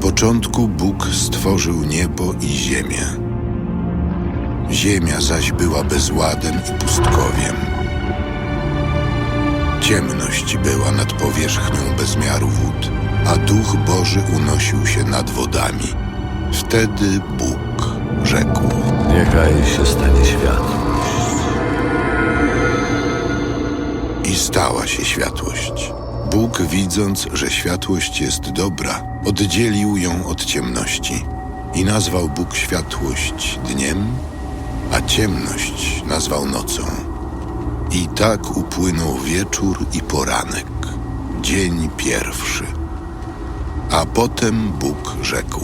początku Bóg stworzył niebo i ziemię. Ziemia zaś była bezładem i pustkowiem. Ciemność była nad powierzchnią bezmiaru wód, a Duch Boży unosił się nad wodami. Wtedy Bóg rzekł: Niechaj się stanie światło. I stała się światłość. Bóg, widząc, że światłość jest dobra, oddzielił ją od ciemności. I nazwał Bóg światłość dniem, a ciemność nazwał nocą. I tak upłynął wieczór i poranek, dzień pierwszy. A potem Bóg rzekł: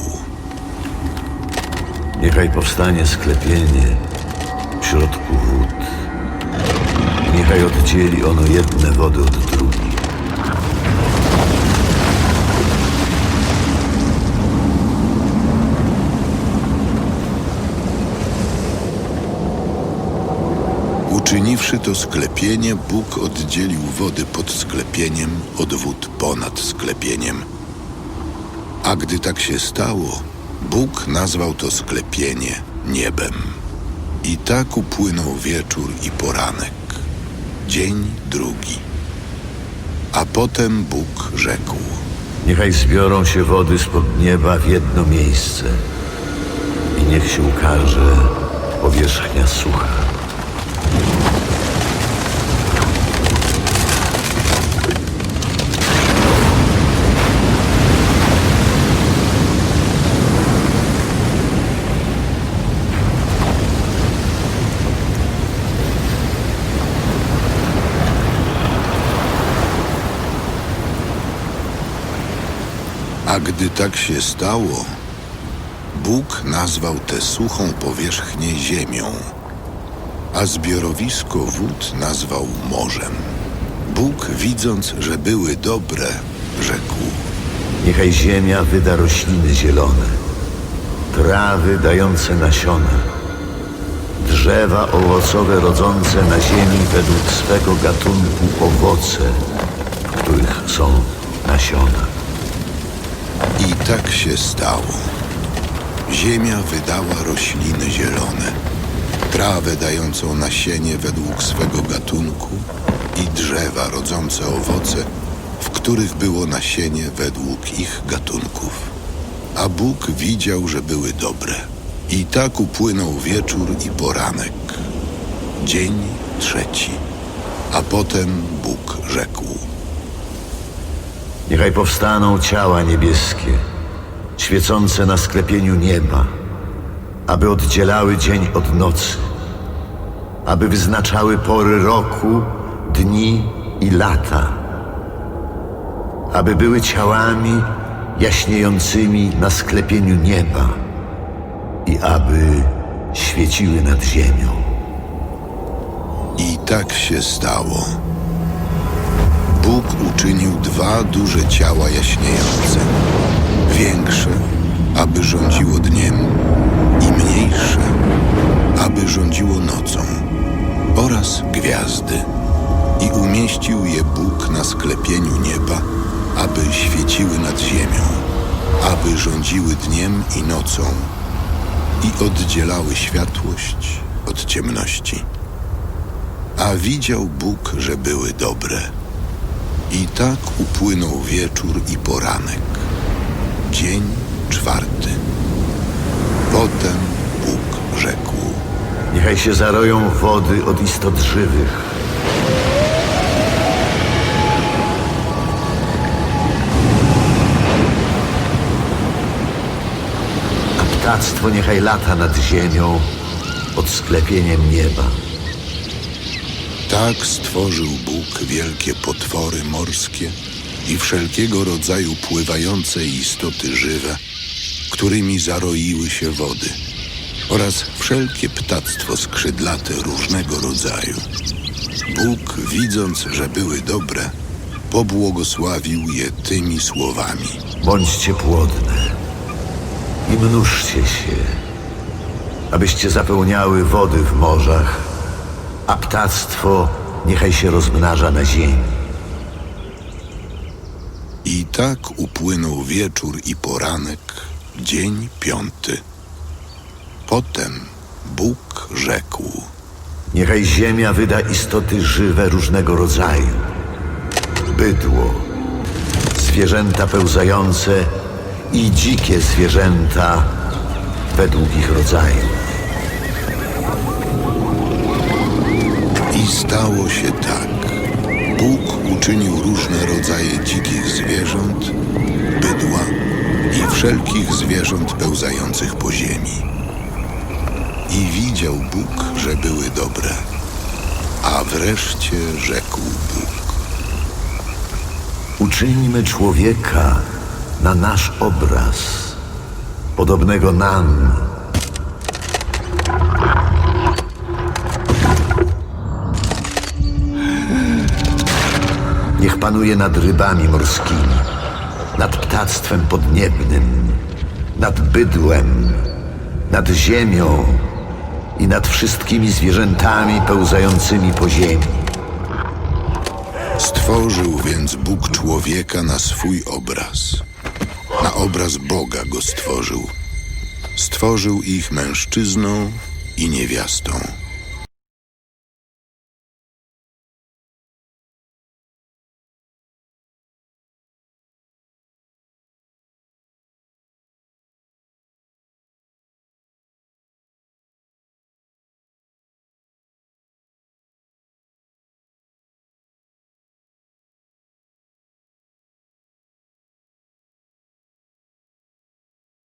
Niechaj powstanie sklepienie w środku wód. Niechaj oddzieli ono jedne wody od drugich. Uczyniwszy to sklepienie, Bóg oddzielił wody pod sklepieniem od wód ponad sklepieniem. A gdy tak się stało, Bóg nazwał to sklepienie niebem. I tak upłynął wieczór i poranek, dzień drugi. A potem Bóg rzekł: Niechaj zbiorą się wody spod nieba w jedno miejsce. I niech się ukaże powierzchnia sucha. A gdy tak się stało, Bóg nazwał tę suchą powierzchnię ziemią, a zbiorowisko wód nazwał morzem. Bóg, widząc, że były dobre, rzekł: Niechaj ziemia wyda rośliny zielone, trawy dające nasiona, drzewa owocowe rodzące na ziemi według swego gatunku owoce, których są nasiona. I tak się stało. Ziemia wydała rośliny zielone, trawę dającą nasienie według swego gatunku i drzewa rodzące owoce, w których było nasienie według ich gatunków. A Bóg widział, że były dobre. I tak upłynął wieczór i poranek, dzień trzeci. A potem Bóg rzekł: Niechaj powstaną ciała niebieskie, świecące na sklepieniu nieba, aby oddzielały dzień od nocy, aby wyznaczały pory roku, dni i lata, aby były ciałami jaśniejącymi na sklepieniu nieba i aby świeciły nad ziemią. I tak się stało. Bóg uczynił dwa duże ciała jaśniejące, większe, aby rządziło dniem, i mniejsze, aby rządziło nocą, oraz gwiazdy. I umieścił je Bóg na sklepieniu nieba, aby świeciły nad ziemią, aby rządziły dniem i nocą i oddzielały światłość od ciemności. A widział Bóg, że były dobre. I tak upłynął wieczór i poranek. Dzień czwarty. Potem Bóg rzekł: Niechaj się zaroją wody od istot żywych. A ptactwo niechaj lata nad ziemią pod sklepieniem nieba. Tak stworzył Bóg wielkie potwory morskie i wszelkiego rodzaju pływające istoty żywe, którymi zaroiły się wody, oraz wszelkie ptactwo skrzydlate różnego rodzaju. Bóg, widząc, że były dobre, pobłogosławił je tymi słowami. Bądźcie płodne i mnóżcie się, abyście zapełniały wody w morzach, a ptactwo niechaj się rozmnaża na ziemi. I tak upłynął wieczór i poranek, dzień piąty. Potem Bóg rzekł: Niechaj ziemia wyda istoty żywe różnego rodzaju. Bydło, zwierzęta pełzające i dzikie zwierzęta według ich rodzaju. I stało się tak. Bóg uczynił różne rodzaje dzikich zwierząt, bydła i wszelkich zwierząt pełzających po ziemi. I widział Bóg, że były dobre. A wreszcie rzekł Bóg. Uczyńmy człowieka na nasz obraz, podobnego nam. Panuje nad rybami morskimi, nad ptactwem podniebnym, nad bydłem, nad ziemią i nad wszystkimi zwierzętami pełzającymi po ziemi. Stworzył więc Bóg człowieka na swój obraz. Na obraz Boga go stworzył. Stworzył ich mężczyzną i niewiastą.